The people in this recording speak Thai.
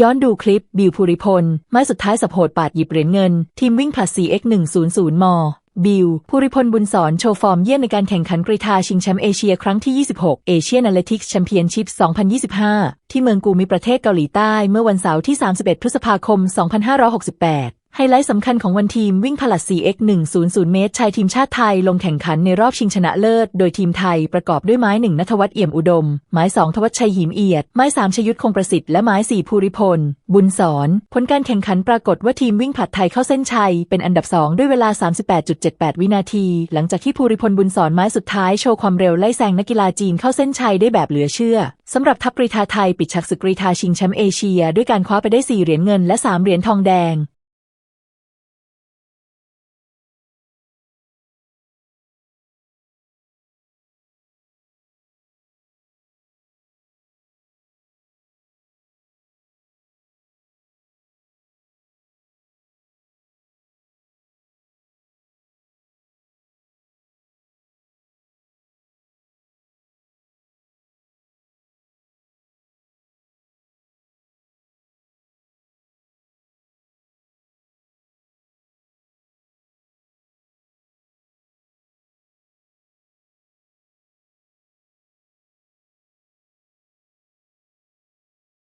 ย้อนดูคลิปบิวภูริพล ไม้สุดท้ายสับโพดปาดหยิบเหรียญเงิน ทีมวิ่งผลัด 4x 100 ม บิวภูริพลบุญสอนโชว์ฟอร์มเยี่ยมในการแข่งขันกรีฑาชิงแชมป์เอเชียครั้งที่ 26 เอเชียน a ลติกส์แชมเปี้ยนชิพ 2025 ที่เมืองกูมิประเทศเกาหลีใต้เมื่อวันเสาร์ที่ 31 พฤษภาคม 2568 ไฮไลท์สำคัญของวันทีมวิ่งผลัด 4x 100 เมตร ชายทีมชาติไทยลงแข่งขันในรอบชิงชนะเลิศ โดยทีมไทยประกอบด้วยไม้1นัทวัฒน์เอี่ยมอุดม ไม้2ทวัชชัยหิมเอียด ไม้3ชยุทธคงประสิทธิ์ และไม้4ภูริพล บุญสอน ผลการแข่งขันปรากฏว่าทีมวิ่งผลัดไทยเข้าเส้นชัย เป็นอันดับ2ด้วยเวลา 38.78 วินาที หลังจากที่ภูริพลบุญสอนไม้สุดท้ายโชว์ความเร็วไล่แซงนักกีฬาจีนเข้าเส้นชัยได้แบบเหลือเชื่อสำหรับทัพกรีฑาไทยปิดฉากศึกกรีฑาชิงแชมป์เอเชีย ด้วยการคว้าไปได้ 4 เหรียญเงินและ 3 เหรียญทองแดง